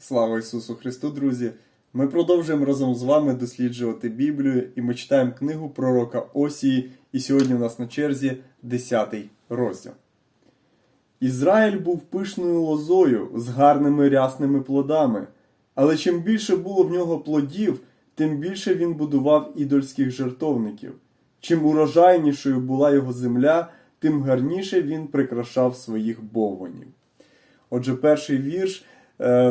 Слава Ісусу Христу, друзі! Ми продовжуємо разом з вами досліджувати Біблію, і ми читаємо книгу пророка Осії, і сьогодні у нас на черзі 10 розділ. Ізраїль був пишною лозою з гарними рясними плодами, але чим більше було в нього плодів, тим більше він будував ідольських жертовників. Чим урожайнішою була його земля, тим гарніше він прикрашав своїх бовванів. Отже, перший вірш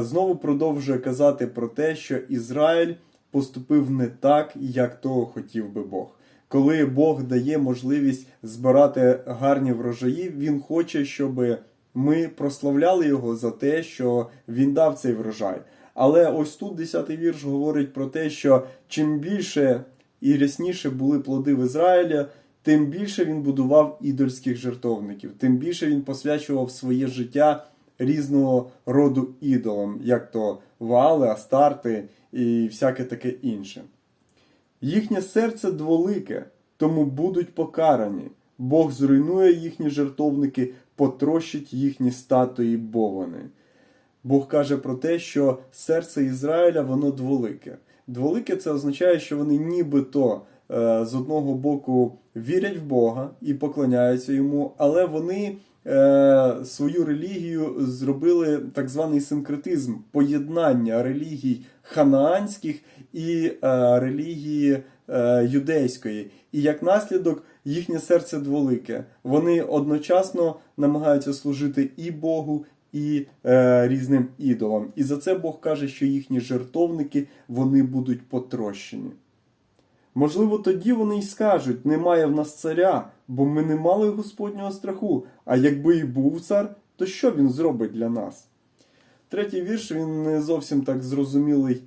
знову продовжує казати про те, що Ізраїль поступив не так, як того хотів би Бог. Коли Бог дає можливість збирати гарні врожаї, Він хоче, щоб ми прославляли його за те, що він дав цей врожай. Але ось тут 10-й вірш говорить про те, що чим більше і рясніше були плоди в Ізраїля, тим більше він будував ідольських жертовників, тим більше він посвячував своє життя різного роду ідолам, як то Ваали, Астарти і всяке таке інше. Їхнє серце дволике, тому будуть покарані. Бог зруйнує їхні жертовники, потрощить їхні статуї бовани. Бог каже про те, що серце Ізраїля воно дволике. Дволике це означає, що вони нібито е, з одного боку вірять в Бога і поклоняються йому, але вони свою релігію зробили так званий синкретизм, поєднання релігій ханаанських і е, релігії е, юдейської. І як наслідок їхнє серце дволике. Вони одночасно намагаються служити і Богу, і е, різним ідолам. І за це Бог каже, що їхні жертовники вони будуть потрощені. Можливо, тоді вони й скажуть: немає в нас царя, бо ми не мали Господнього страху. А якби і був цар, то що він зробить для нас? Третій вірш він не зовсім так зрозумілий е,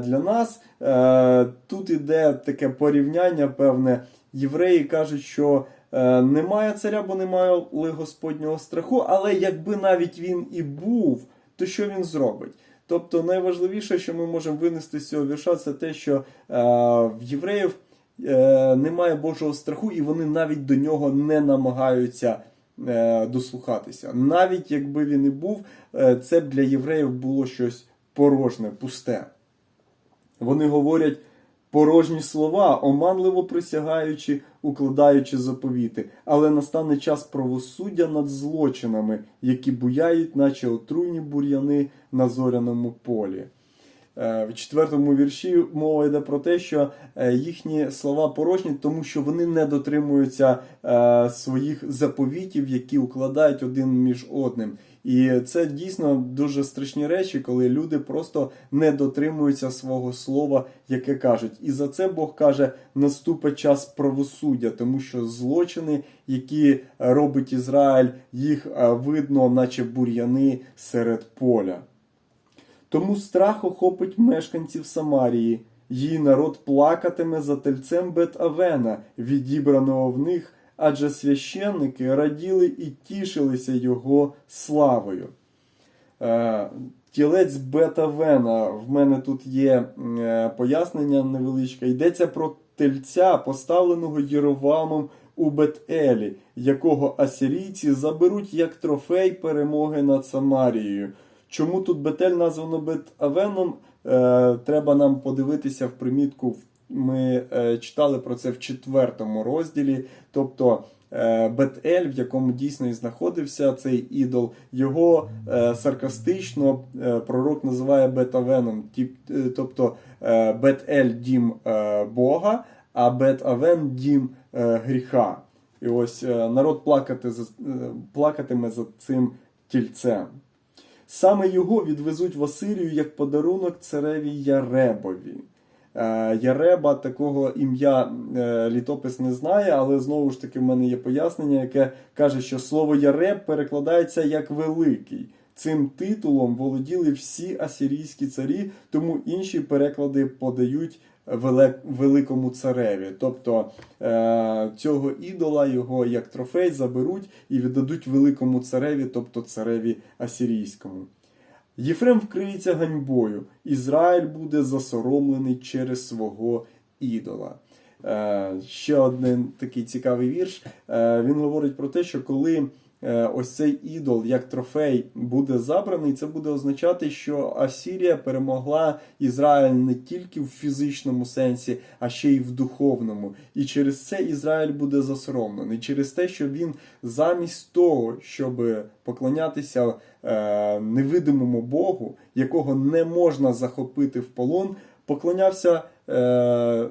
для нас. Е, тут іде таке порівняння, певне. Євреї кажуть, що е, немає царя, бо немає Господнього страху, але якби навіть він і був, то що він зробить? Тобто найважливіше, що ми можемо винести з цього вірша, це те, що е, в євреїв е, немає Божого страху, і вони навіть до нього не намагаються е, дослухатися. Навіть якби він і був, це б для євреїв було щось порожне, пусте. Вони говорять порожні слова, оманливо присягаючи, укладаючи заповіти, але настане час правосуддя над злочинами, які буяють, наче отруйні бур'яни на зоряному полі. Е, В четвертому вірші мова йде про те, що е, їхні слова порожні, тому що вони не дотримуються е, своїх заповітів, які укладають один між одним. І це дійсно дуже страшні речі, коли люди просто не дотримуються свого слова, яке кажуть. І за це Бог каже: наступить час правосуддя, тому що злочини, які робить Ізраїль, їх видно, наче бур'яни серед поля. Тому страх охопить мешканців Самарії. Її народ плакатиме за тельцем Бет-Авена, відібраного в них, адже священники раділи і тішилися його славою. Е, Тілець Бет-Авена, в мене тут є е, пояснення невеличке. Йдеться про тельця, поставленого Єровамом у Бет-Елі, якого асирійці заберуть як трофей перемоги над Самарією. Чому тут Бетель названо Бет-Авеном? Е, треба нам подивитися в примітку. Ми е, читали про це в четвертому розділі. Тобто е, Бет-Ель, в якому дійсно і знаходився цей ідол, його саркастично пророк називає Бет-Авеном. Тобто Бет-Ель дім Бога, а Бет-Авен дім гріха. І ось народ плакати, плакатиме за цим тільцем. Саме його відвезуть в Асирію як подарунок цареві Яребові. Е, Яреба такого ім'я е, літопис не знає, але знову ж таки в мене є пояснення, яке каже, що слово Яреб перекладається як великий. Цим титулом володіли всі асирійські царі, тому інші переклади подають великому цареві. Тобто е, цього ідола його як трофей заберуть і віддадуть великому цареві, тобто цареві асирійському. Єфрем вкриється ганьбою, Ізраїль буде засоромлений через свого ідола. Е, ще один такий цікавий вірш. Е, він говорить про те, що коли ось цей ідол як трофей буде забраний, це буде означати, що Асірія перемогла Ізраїль не тільки в фізичному сенсі, а ще й в духовному. І через це Ізраїль буде засоромлений, через те, що він замість того, щоб поклонятися е, невидимому Богу, якого не можна захопити в полон, поклонявся е,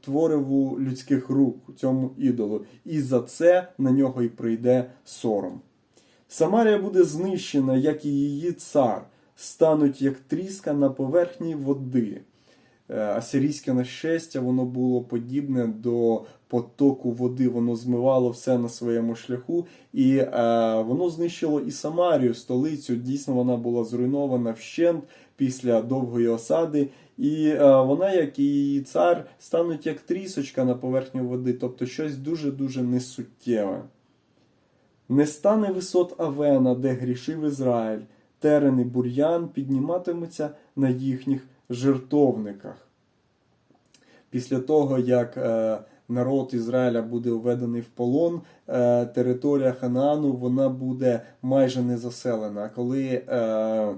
твориву людських рук цьому ідолу, і за це на нього і прийде сором. Самарія буде знищена, як і її цар, стануть як тріска на поверхні води. Е, Асирійське нашестя воно було подібне до потоку води, воно змивало все на своєму шляху, і е, воно знищило і Самарію, столицю. Дійсно, вона була зруйнована вщент після довгої осади. І е, вона, як і цар, стануть як трісочка на поверхні води, тобто щось дуже-дуже несуттєве. Не стане висот Авена, де грішив Ізраїль, терен і бур'ян підніматимуться на їхніх жертовниках. Після того, як е, народ Ізраїля буде введений в полон, е, територія Ханаану вона буде майже не заселена. Коли е,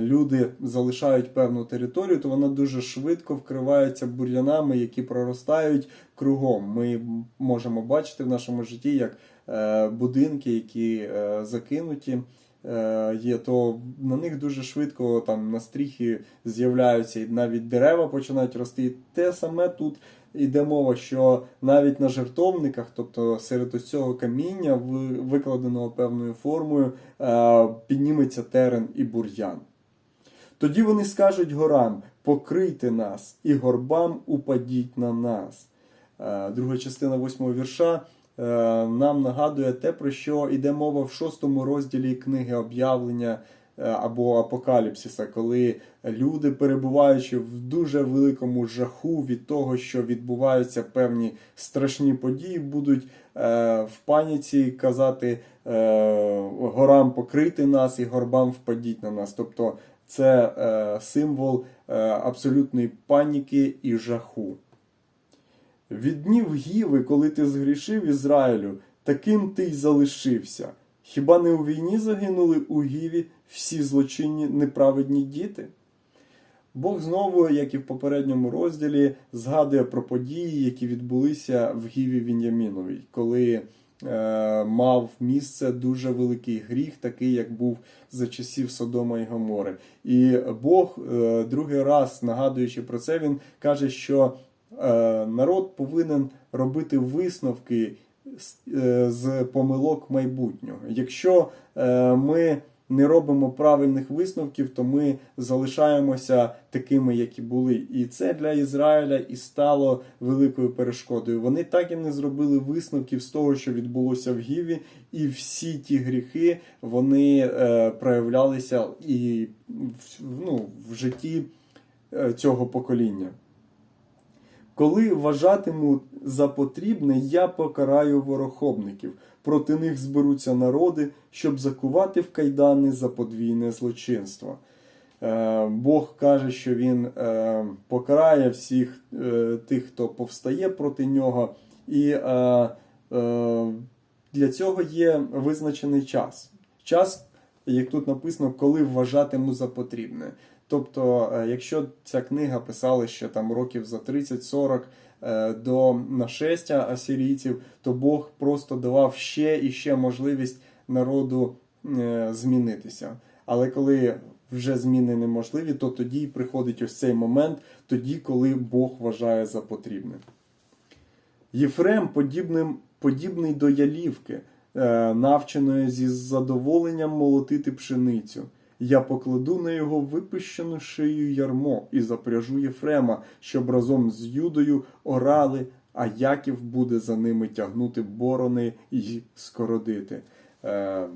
люди залишають певну територію, то вона дуже швидко вкривається бур'янами, які проростають кругом. Ми можемо бачити в нашому житті, як е, будинки, які е, закинуті. е, Є, то на них дуже швидко там на стріхи з'являються і навіть дерева починають рости. І те саме тут йде мова, що навіть на жертовниках, тобто серед ось цього каміння, викладеного певною формою, е, підніметься терен і бур'ян. Тоді вони скажуть горам: покрийте нас, і горбам упадіть на нас. Е, Друга частина восьмого вірша е, нам нагадує те, про що йде мова в шостому розділі книги об'явлення або Апокаліпсиса, коли люди, перебуваючи в дуже великому жаху від того, що відбуваються певні страшні події, будуть е, в паніці казати е, горам покрити нас і горбам впадіть на нас. Тобто це е, символ е, абсолютної паніки і жаху. Від днів Гіви, коли ти згрішив Ізраїлю, таким ти й залишився. Хіба не у війні загинули у Гіві всі злочинні неправедні діти? Бог знову, як і в попередньому розділі, згадує про події, які відбулися в Гіві Він'яміновій, коли е, мав місце дуже великий гріх, такий як був за часів Содома і Гомори. І Бог, е, другий раз нагадуючи про це, він каже, що е, народ повинен робити висновки з- е, помилок майбутнього. Якщо е, ми не робимо правильних висновків, то ми залишаємося такими, які були. І це для Ізраїля і стало великою перешкодою. Вони так і не зробили висновків з того, що відбулося в Гіві, і всі ті гріхи вони е, проявлялися і в, ну, в житті е, цього покоління. Коли вважатиму за потрібне, я покараю ворохобників. Проти них зберуться народи, щоб закувати в кайдани за подвійне злочинство. Е, Бог каже, що він е, покарає всіх е, тих, хто повстає проти нього, і для цього є визначений час. Час, як тут написано, коли вважатиму за потрібне. Тобто, е, якщо ця книга писала ще там років за 30-40 е, до нашестя асирійців, то Бог просто давав ще і ще можливість народу е, змінитися. Але коли вже зміни неможливі, то тоді приходить ось цей момент, тоді, коли Бог вважає за потрібне. Єфрем подібним, подібний до ялівки, навченої зі задоволенням молотити пшеницю. Я покладу на його випущену шию ярмо і запряжу Єфрема, щоб разом з Юдою орали, а Яків буде за ними тягнути борони і скородити. Е,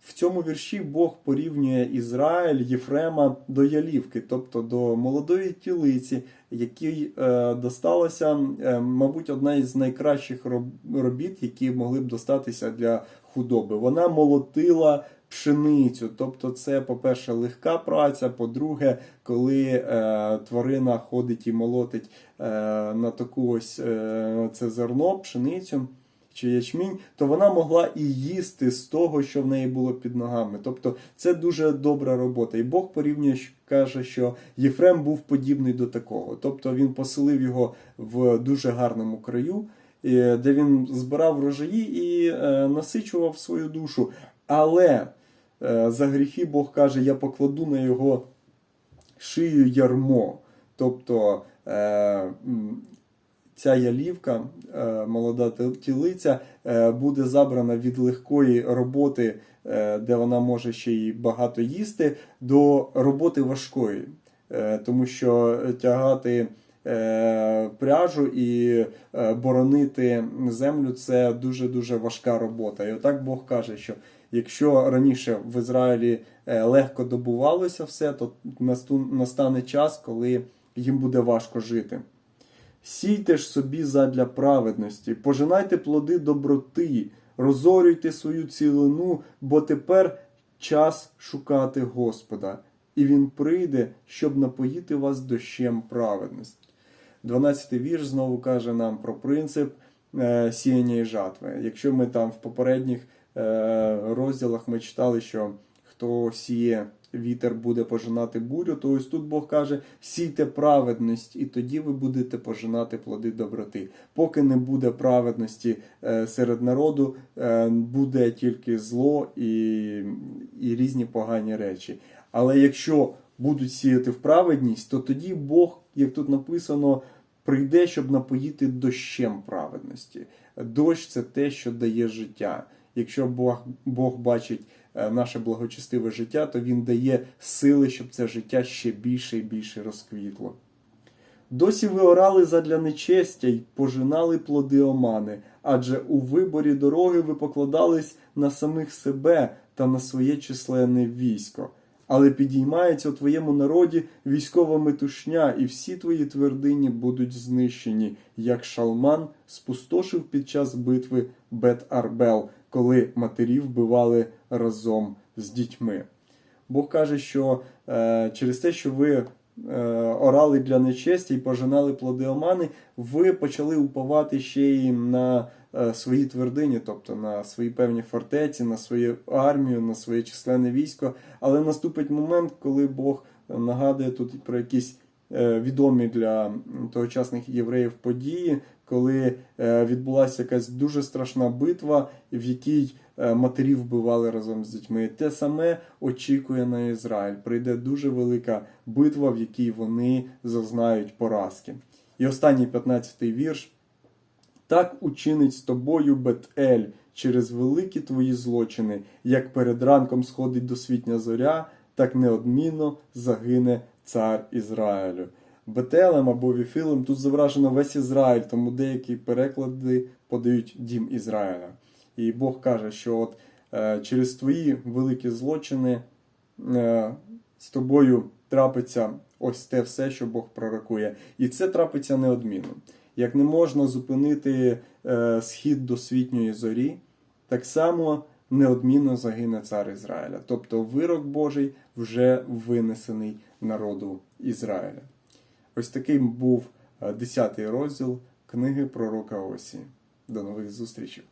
в цьому вірші Бог порівнює Ізраїль Єфрема до ялівки, тобто до молодої тілиці, якій е, досталася, е, мабуть, одна із найкращих роб- робіт, які могли б достатися для худоби. Вона молотила пшеницю. Тобто, це, по-перше, легка праця. По-друге, коли е, тварина ходить і молотить е, на таку ось е, це зерно, пшеницю. чи ячмінь, то вона могла і їсти з того, що в неї було під ногами. Тобто це дуже добра робота. І Бог порівнює, каже, що Єфрем був подібний до такого. Тобто він поселив його в дуже гарному краю, де він збирав врожаї і е, насичував свою душу. Але е, за гріхи Бог каже: я покладу на його шию ярмо. Тобто е, ця ялівка, е, молода тілиця, е, буде забрана від легкої роботи, е, де вона може ще й багато їсти, до роботи важкої. Е, тому що тягати е, пряжу і е, боронити землю це дуже-дуже важка робота. І отак Бог каже, що якщо раніше в Ізраїлі е, легко добувалося все, то настане час, коли їм буде важко жити. Сійте ж собі задля праведності, пожинайте плоди доброти, розорюйте свою цілину, бо тепер час шукати Господа, і Він прийде, щоб напоїти вас дощем праведності. 12-й вірш знову каже нам про принцип е, сіяння і жатви. Якщо ми там в попередніх розділах ми читали, що хто сіє вітер буде пожинати бурю, то ось тут Бог каже: сійте праведність, і тоді ви будете пожинати плоди доброти. Поки не буде праведності е, серед народу, е, буде тільки зло і, і різні погані речі. Але якщо будуть сіяти в праведність, то тоді Бог, як тут написано, прийде, щоб напоїти дощем праведності. Дощ це те, що дає життя. Якщо Бог, Бог бачить е, наше благочестиве життя, то Він дає сили, щоб це життя ще більше і більше розквітло. Досі ви орали задля нечестя й пожинали плоди омани, адже у виборі дороги ви покладались на самих себе та на своє численне військо. Але підіймається у твоєму народі військова метушня, і всі твої твердині будуть знищені, як шалман спустошив під час битви Бет-Арбел, коли матері вбивали разом з дітьми. Бог каже, що е, через те, що ви е, орали для нечесті і пожинали плоди омани, ви почали уповати ще й на е, свої твердині, тобто на свої певні фортеці, на свою армію, на своє численне військо. Але наступить момент, коли Бог нагадує тут про якісь е, відомі для тогочасних євреїв події, коли е, відбулася якась дуже страшна битва, в якій е, матері вбивали разом з дітьми. Те саме очікує на Ізраїль. Прийде дуже велика битва, в якій вони зазнають поразки. І останній 15-й вірш. Так учинить з тобою Бет-Ель через великі твої злочини, як перед ранком сходить досвітня зоря, так неодмінно загине цар Ізраїлю. Бетелем або Віфилем тут зображено весь Ізраїль, тому деякі переклади подають дім Ізраїля. І Бог каже, що от е, через твої великі злочини е, з тобою трапиться ось те все, що Бог пророкує. І це трапиться неодмінно. Як не можна зупинити е, схід досвітньої зорі, так само неодмінно загине цар Ізраїля. Тобто вирок Божий вже винесений народу Ізраїля. Ось таким був 10 розділ книги пророка Осії. До нових зустрічей!